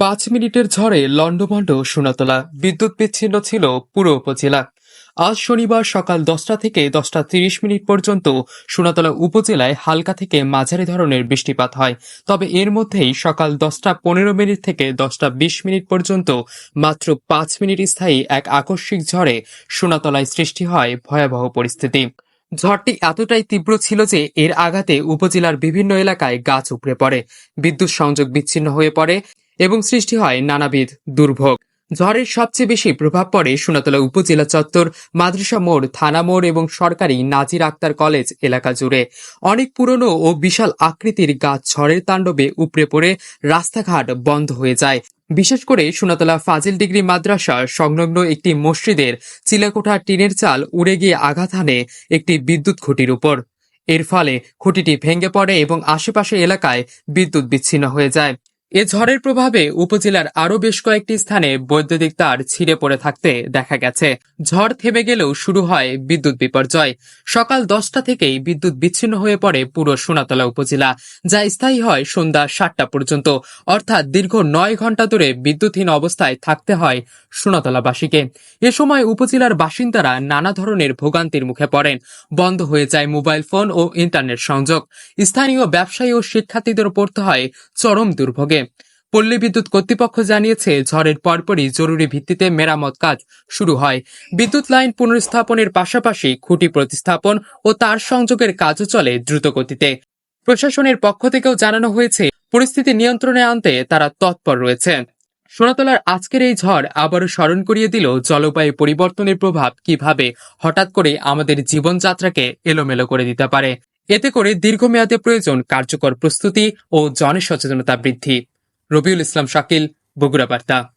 পাঁচ মিনিটের ঝড়ে লণ্ডভণ্ড সোনাতলা। বিদ্যুৎ বিচ্ছিন্ন ছিল পুরো উপজেলা। আজ শনিবার সকাল দশটা থেকে দশটা তিরিশ মিনিট পর্যন্ত সোনাতলা উপজেলায় হালকা থেকে মাঝারি ধরনের বৃষ্টিপাত হয়। তবে এর মধ্যেই সকাল দশটা পনেরো মিনিট থেকে দশটা বিশ মিনিট পর্যন্ত মাত্র পাঁচ মিনিট স্থায়ী এক আকস্মিক ঝড়ে সোনাতলায় সৃষ্টি হয় ভয়াবহ পরিস্থিতি। ঝড়টি এতটাই তীব্র ছিল যে এর আঘাতে উপজেলার বিভিন্ন এলাকায় গাছ উপড়ে পড়ে। বিদ্যুৎ সংযোগ বিচ্ছিন্ন হয়ে পড়ে। এবং সৃষ্টি হয় নানাবিধ দুর্ভোগ। ঝড়ের সবচেয়ে বেশি প্রভাব পড়ে সোনাতলা উপজেলা চত্বর, মাদ্রাসা মোড়, থানা মোড় এবং সরকারি নাজির আক্তার কলেজ এলাকা জুড়ে। অনেক পুরনো ও বিশাল আকৃতির গাছ ঝড়ের তাণ্ডবে উপড়ে পড়ে রাস্তাঘাট বন্ধ হয়ে যায়। বিশেষ করে সোনাতলা ফাজিল ডিগ্রি মাদ্রাসা সংলগ্ন একটি মসজিদের চিলাকোঠা টিনের চাল উড়ে গিয়ে আঘাত হানে একটি বিদ্যুৎ খুঁটির উপর। এর ফলে খুঁটিটি ভেঙে পড়ে এবং আশেপাশে এলাকায় বিদ্যুৎ বিচ্ছিন্ন হয়ে যায়। এ ঝড়ের প্রভাবে উপজেলার আরও বেশ কয়েকটি স্থানে বৈদ্যুতিক তার ছিঁড়ে পড়ে থাকতে দেখা গেছে। ঝড় থেমে গেলেও শুরু হয় বিদ্যুৎ বিপর্যয়। সকাল দশটা থেকেই বিদ্যুৎ বিচ্ছিন্ন হয়ে পড়ে পুরো সোনাতলা উপজেলা, যা স্থায়ী হয় সন্ধ্যা সাতটা পর্যন্ত। অর্থাৎ দীর্ঘ নয় ঘণ্টা ধরে বিদ্যুৎহীন অবস্থায় থাকতে হয় সোনাতলাবাসীকে। এ সময় উপজেলার বাসিন্দারা নানা ধরনের ভোগান্তির মুখে পড়েন। বন্ধ হয়ে যায় মোবাইল ফোন ও ইন্টারনেট সংযোগ। স্থানীয় ব্যবসায়ী ও শিক্ষার্থীদের পড়তে হয় চরম দুর্ভোগে। পল্লী বিদ্যুৎ কর্তৃপক্ষ জানিয়েছে, ঝড়ের পরপরই জরুরি ভিত্তিতে মেরামত কাজ শুরু হয়। বিদ্যুৎ লাইন পুনর্স্থাপনের পাশাপাশি খুঁটি প্রতিস্থাপন ও তার সংযোগের কাজও চলে দ্রুত গতিতে প্রশাসনের পক্ষ থেকেও জানানো হয়েছে, পরিস্থিতি নিয়ন্ত্রণে আনতে তারা তৎপর রয়েছে। সোনাতলার আজকের এই ঝড় আবারও স্মরণ করিয়ে দিল জলবায়ু পরিবর্তনের প্রভাব কীভাবে হঠাৎ করে আমাদের জীবনযাত্রাকে এলোমেলো করে দিতে পারে। এতে করে দীর্ঘমেয়াদে প্রয়োজন কার্যকর প্রস্তুতি ও জনসচেতনতা বৃদ্ধি। রবিউল ইসলাম শাকিল বগুড়া বার্তা।